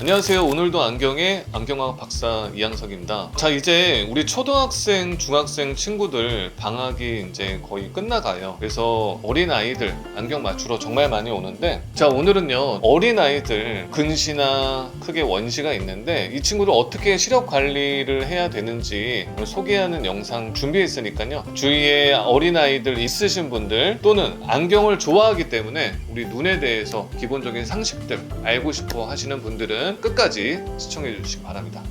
안녕하세요. 오늘도 안경의 안경학 박사 이양석입니다. 자, 이제 우리 초등학생, 중학생 친구들 방학이 이제 거의 끝나가요. 그래서 어린 아이들 안경 맞추러 정말 많이 오는데, 자, 오늘은요, 어린 아이들 근시나 크게 원시가 있는데, 이 친구들 어떻게 시력 관리를 해야 되는지 소개하는 영상 준비했으니까요. 주위에 어린 아이들 있으신 분들 또는 안경을 좋아하기 때문에 우리 눈에 대해서 기본적인 상식들 알고 싶어 하시는 분들은 끝까지 시청해 주시기 바랍니다.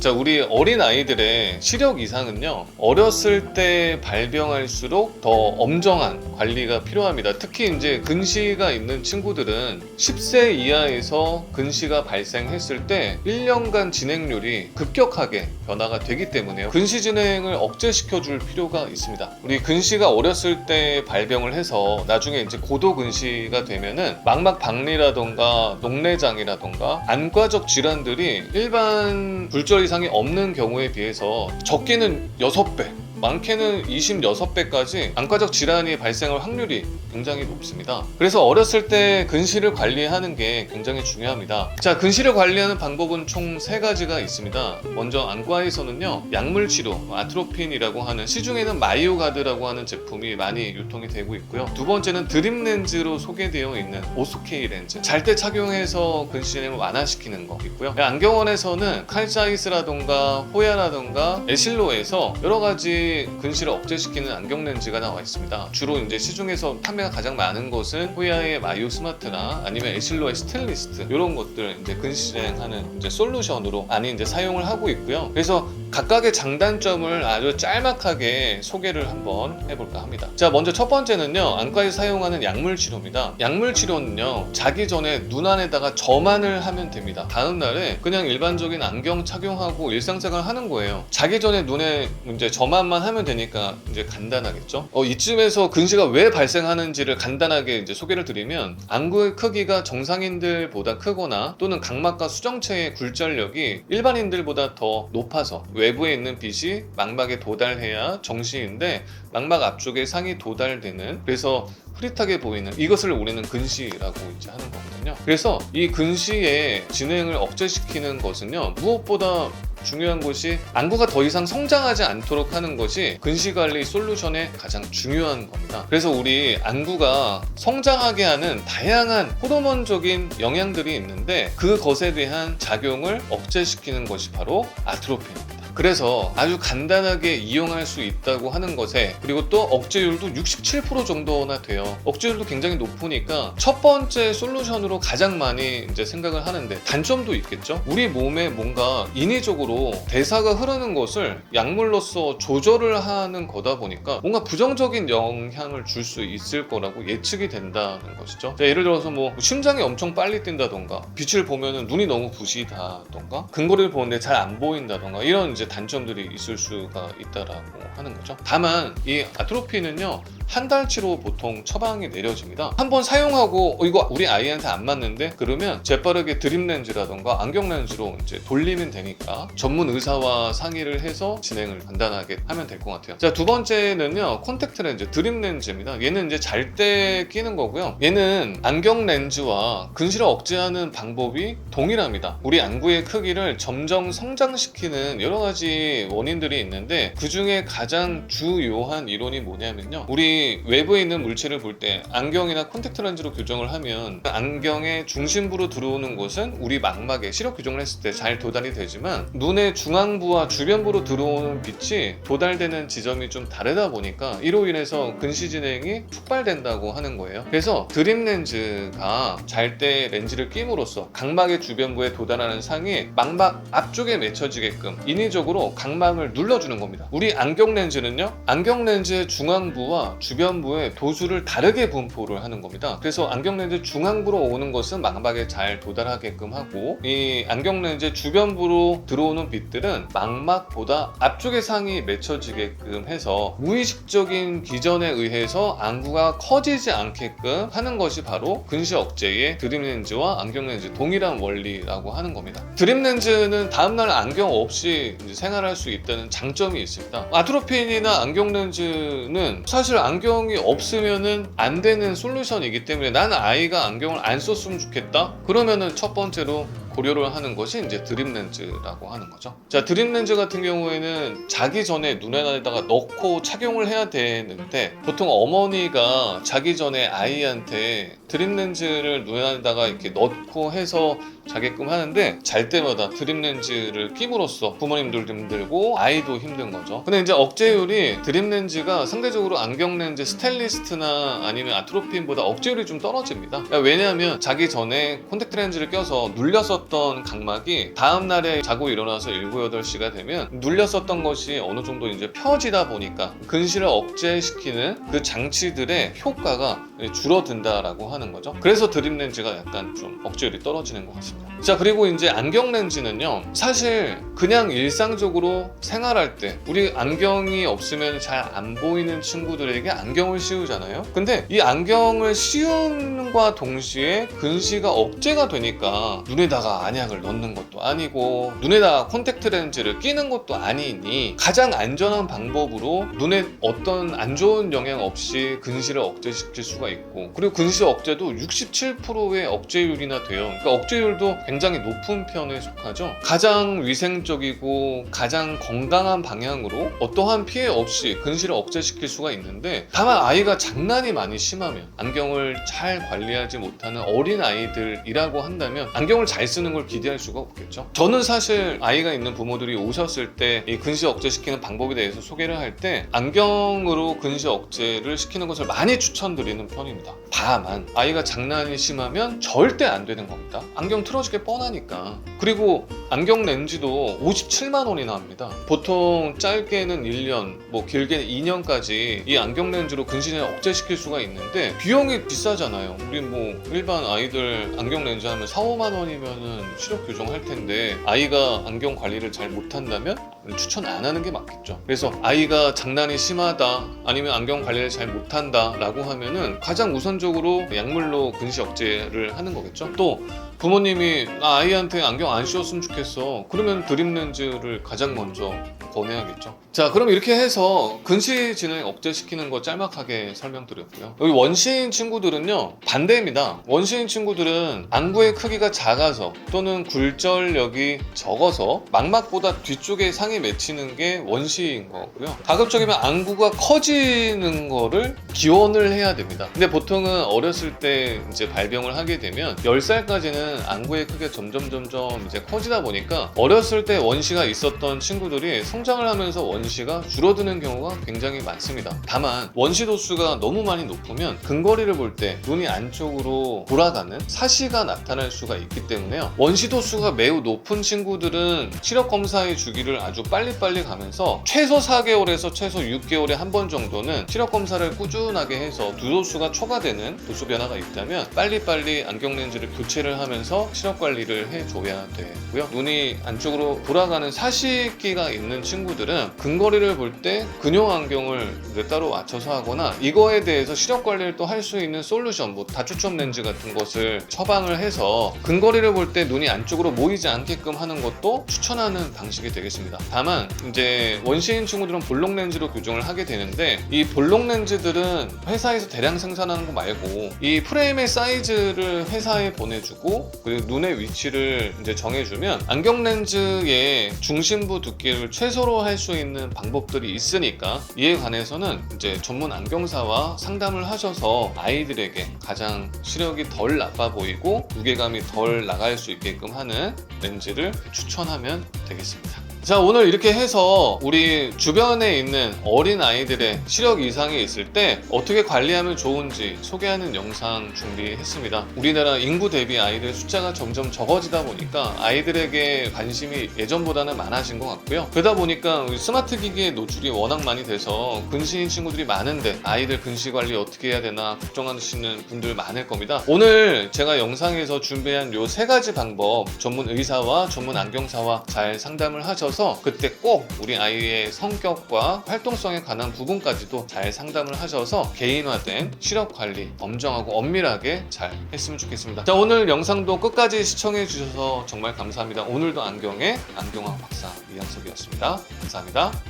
자, 우리 어린 아이들의 시력 이상은요, 어렸을 때 발병할수록 더 엄정한 관리가 필요합니다. 특히 이제 근시가 있는 친구들은 10세 이하에서 근시가 발생했을 때 1년간 진행률이 급격하게 변화가 되기 때문에요. 근시 진행을 억제시켜 줄 필요가 있습니다. 우리 근시가 어렸을 때 발병을 해서 나중에 이제 고도 근시가 되면은 망막 박리라던가 녹내장이라던가 안과적 질환들이 일반 굴절 이 상이 없는 경우에 비해서 적게는 6배, 많게는 26배까지 안과적 질환이 발생할 확률이 굉장히 높습니다. 그래서 어렸을 때 근시를 관리하는 게 굉장히 중요합니다. 자, 근시를 관리하는 방법은 총 세 가지가 있습니다. 먼저 안과에서는요, 약물 치료, 아트로핀이라고 하는 시중에는 마이오가드라고 하는 제품이 많이 유통이 되고 있고요. 두 번째는 드림 렌즈로 소개되어 있는 오스케이 렌즈. 잘 때 착용해서 근시 진행을 완화시키는 거 있고요. 안경원에서는 칼사이스라던가 호야라던가 에실로에서 여러 가지 근시를 억제시키는 안경 렌즈가 나와 있습니다. 주로 이제 시중에서 판매가 가장 많은 것은 호야의 마이오 스마트나 아니면 에실로의 스텔리스트 이런 것들 이제 근시 진행하는 이제 솔루션으로 많이 이제 사용을 하고 있고요. 그래서 각각의 장단점을 아주 짤막하게 소개를 한번 해볼까 합니다. 자, 먼저 첫 번째는요, 안과에서 사용하는 약물 치료입니다. 약물 치료는요, 자기 전에 눈 안에다가 점안을 하면 됩니다. 다음 날에 그냥 일반적인 안경 착용하고 일상생활 하는 거예요. 자기 전에 눈에 이제 점안만 하면 되니까 이제 간단하겠죠. 어, 이쯤에서 근시가 왜 발생하는지를 간단하게 이제 소개를 드리면 안구의 크기가 정상인들보다 크거나 또는 각막과 수정체의 굴절력이 일반인들보다 더 높아서 외부에 있는 빛이 망막에 도달해야 정시인데 망막 앞쪽에 상이 도달되는 그래서 흐릿하게 보이는 이것을 우리는 근시라고 이제 하는 거거든요. 그래서 이 근시의 진행을 억제시키는 것은요 무엇보다 중요한 것이 안구가 더 이상 성장하지 않도록 하는 것이 근시 관리 솔루션의 가장 중요한 겁니다. 그래서 우리 안구가 성장하게 하는 다양한 호르몬적인 영향들이 있는데 그것에 대한 작용을 억제시키는 것이 바로 아트로핀입니다. 그래서 아주 간단하게 이용할 수 있다고 하는 것에 그리고 또 억제율도 67% 정도나 돼요. 억제율도 굉장히 높으니까 첫 번째 솔루션으로 가장 많이 이제 생각을 하는데 단점도 있겠죠. 우리 몸에 뭔가 인위적으로 대사가 흐르는 것을 약물로서 조절을 하는 거다 보니까 뭔가 부정적인 영향을 줄 수 있을 거라고 예측이 된다는 것이죠. 자, 예를 들어서 뭐 심장이 엄청 빨리 뛴다던가 빛을 보면은 눈이 너무 부시다던가 근거리를 보는데 잘 안 보인다던가 이런 이제 단점들이 있을 수가 있다라고 하는 거죠. 다만 이 아트로피는요 한 달치로 보통 처방이 내려집니다. 한번 사용하고 어, 이거 우리 아이한테 안 맞는데 그러면 재빠르게 드림 렌즈라던가 안경 렌즈로 이제 돌리면 되니까 전문 의사와 상의를 해서 진행을 간단하게 하면 될 것 같아요. 자 두 번째는요 콘택트 렌즈 드림 렌즈입니다. 얘는 이제 잘 때 끼는 거고요. 얘는 안경 렌즈와 근시를 억제하는 방법이 동일합니다. 우리 안구의 크기를 점점 성장시키는 여러 가지 원인들이 있는데 그 중에 가장 주요한 이론이 뭐냐면요. 우리 외부에 있는 물체를 볼 때 안경이나 콘택트 렌즈로 교정을 하면 안경의 중심부로 들어오는 곳은 우리 망막에 시력 교정을 했을 때 잘 도달이 되지만 눈의 중앙부와 주변부로 들어오는 빛이 도달되는 지점이 좀 다르다 보니까 이로 인해서 근시 진행이 촉발된다고 하는 거예요. 그래서 드림 렌즈가 잘 때 렌즈를 끼므로써 각막의 주변부에 도달하는 상이 망막 앞쪽에 맺혀지게끔 인위적으로 각막을 눌러주는 겁니다. 우리 안경 렌즈는요, 안경 렌즈의 중앙부와 주 변부에 도수를 다르게 분포를 하는 겁니다. 그래서 안경 렌즈 중앙부로 오는 것은 망막에 잘 도달하게끔 하고 이 안경 렌즈 주변부로 들어오는 빛들은 망막보다 앞쪽의 상이 맺혀지게끔 해서 무의식적인 기전에 의해서 안구가 커지지 않게끔 하는 것이 바로 근시 억제의 드림 렌즈와 안경 렌즈 동일한 원리라고 하는 겁니다. 드림 렌즈는 다음날 안경 없이 생활할 수 있다는 장점이 있습니다. 아트로핀이나 안경 렌즈는 사실 안경이 없으면은 안 되는 솔루션이기 때문에 나는 아이가 안경을 안 썼으면 좋겠다. 그러면은 첫 번째로 고려를 하는 것이 이제 드림 렌즈라고 하는 거죠. 자, 드림 렌즈 같은 경우에는 자기 전에 눈에다가 넣고 착용을 해야 되는데 보통 어머니가 자기 전에 아이한테 드림 렌즈를 눈에다가 이렇게 넣고 해서 자게끔 하는데 잘 때마다 드림 렌즈를 끼므로써 부모님들도 힘들고 아이도 힘든 거죠. 근데 이제 억제율이 드림 렌즈가 상대적으로 안경 렌즈 스타일리스트나 아니면 아트로핀보다 억제율이 좀 떨어집니다. 왜냐하면 자기 전에 콘택트 렌즈를 껴서 눌 렸었던 각막이 다음 날에 자고 일어나서 7, 8시가 되면 눌렸었던 것이 어느 정도 이제 펴지다 보니까 근시를 억제시키는 그 장치들의 효과가 줄어든다라고 하는 거죠. 그래서 드림 렌즈가 약간 좀 억제율이 떨어지는 것 같습니다. 자 그리고 이제 안경 렌즈는요 사실 그냥 일상적으로 생활할 때 우리 안경이 없으면 잘 안 보이는 친구들에게 안경을 씌우잖아요 근데 이 안경을 씌우는과 동시에 근시가 억제가 되니까 눈에다가 안약을 넣는 것도 아니고 눈에다가 콘택트 렌즈를 끼는 것도 아니니 가장 안전한 방법으로 눈에 어떤 안 좋은 영향 없이 근시를 억제시킬 수가 있고 그리고 근시 억제도 67%의 억제율이나 돼요 그러니까 억제율도 굉장히 높은 편에 속하죠. 가장 위생적이고 가장 건강한 방향으로 어떠한 피해 없이 근시를 억제시킬 수가 있는데 다만 아이가 장난이 많이 심하면 안경을 잘 관리하지 못하는 어린 아이들이라고 한다면 안경을 잘 쓰는 걸 기대할 수가 없겠죠. 저는 사실 아이가 있는 부모들이 오셨을 때 이 근시 억제시키는 방법에 대해서 소개를 할 때 안경으로 근시 억제를 시키는 것을 많이 추천드리는 편입니다. 다만 아이가 장난이 심하면 절대 안 되는 겁니다. 안경 틀어지게 뻔하니까. 그리고 안경 렌즈도 57만 원이나 합니다. 보통 짧게는 1년, 뭐 길게는 2년까지 이 안경 렌즈로 근신을 억제시킬 수가 있는데 비용이 비싸잖아요. 우리 뭐 일반 아이들 안경 렌즈 하면 4, 5만 원이면은 시력 교정할 텐데 아이가 안경 관리를 잘 못한다면 추천 안 하는 게 맞겠죠. 그래서 아이가 장난이 심하다 아니면 안경 관리를 잘 못한다 라고 하면은 가장 우선적으로 약물로 근시 억제를 하는 거겠죠. 또 부모님이 나 아이한테 안경 안 씌웠으면 좋겠어. 그러면 드림 렌즈를 가장 먼저 권해야겠죠. 자, 그럼 이렇게 해서 근시 진행 억제시키는 거 짤막하게 설명드렸고요. 여기 원시인 친구들은요, 반대입니다. 원시인 친구들은 안구의 크기가 작아서 또는 굴절력이 적어서 망막보다 뒤쪽에 상이 맺히는 게 원시인 거고요. 가급적이면 안구가 커지는 거를 기원을 해야 됩니다. 근데 보통은 어렸을 때 이제 발병을 하게 되면 10살까지는 안구의 크기가 점점 점점 이제 커지다 보니까 어렸을 때 원시가 있었던 친구들이 성 장을 하면서 원시가 줄어드는 경우가 굉장히 많습니다. 다만 원시 도수가 너무 많이 높으면 근거리를 볼 때 눈이 안쪽으로 돌아가는 사시가 나타날 수가 있기 때문에요. 원시 도수가 매우 높은 친구들은 시력 검사의 주기를 아주 빨리빨리 가면서 최소 4개월에서 최소 6개월에 한 번 정도는 시력 검사를 꾸준하게 해서 두 도수가 초과되는 도수 변화가 있다면 빨리빨리 안경 렌즈를 교체를 하면서 시력 관리를 해줘야 되고요. 눈이 안쪽으로 돌아가는 사시기가 있는 친구들은 근거리를 볼 때 근용 안경을 따로 맞춰서 하거나 이거에 대해서 시력 관리를 또 할 수 있는 솔루션, 뭐 다추첨 렌즈 같은 것을 처방을 해서 근거리를 볼 때 눈이 안쪽으로 모이지 않게끔 하는 것도 추천하는 방식이 되겠습니다. 다만 이제 원시인 친구들은 볼록 렌즈로 교정을 하게 되는데 이 볼록 렌즈들은 회사에서 대량 생산하는 거 말고 이 프레임의 사이즈를 회사에 보내주고 그리고 눈의 위치를 이제 정해주면 안경 렌즈의 중심부 두께를 최소 로 할 수 있는 방법들이 있으니까 이에 관해서는 이제 전문 안경사와 상담을 하셔서 아이들에게 가장 시력이 덜 나빠 보이고 무게감이 덜 나갈 수 있게끔 하는 렌즈를 추천하면 되겠습니다. 자 오늘 이렇게 해서 우리 주변에 있는 어린 아이들의 시력 이상이 있을 때 어떻게 관리하면 좋은지 소개하는 영상 준비했습니다. 우리나라 인구 대비 아이들 숫자가 점점 적어지다 보니까 아이들에게 관심이 예전보다는 많아진 것 같고요. 그러다 보니까 스마트 기기에 노출이 워낙 많이 돼서 근시인 친구들이 많은데 아이들 근시 관리 어떻게 해야 되나 걱정하시는 분들 많을 겁니다. 오늘 제가 영상에서 준비한 요 세 가지 방법 전문 의사와 전문 안경사와 잘 상담을 하셔서 그때 꼭 우리 아이의 성격과 활동성에 관한 부분까지도 잘 상담을 하셔서 개인화된 시력 관리 엄정하고 엄밀하게 잘 했으면 좋겠습니다. 자 오늘 영상도 끝까지 시청해 주셔서 정말 감사합니다. 오늘도 안경의 안경학 박사 이양석이었습니다. 감사합니다.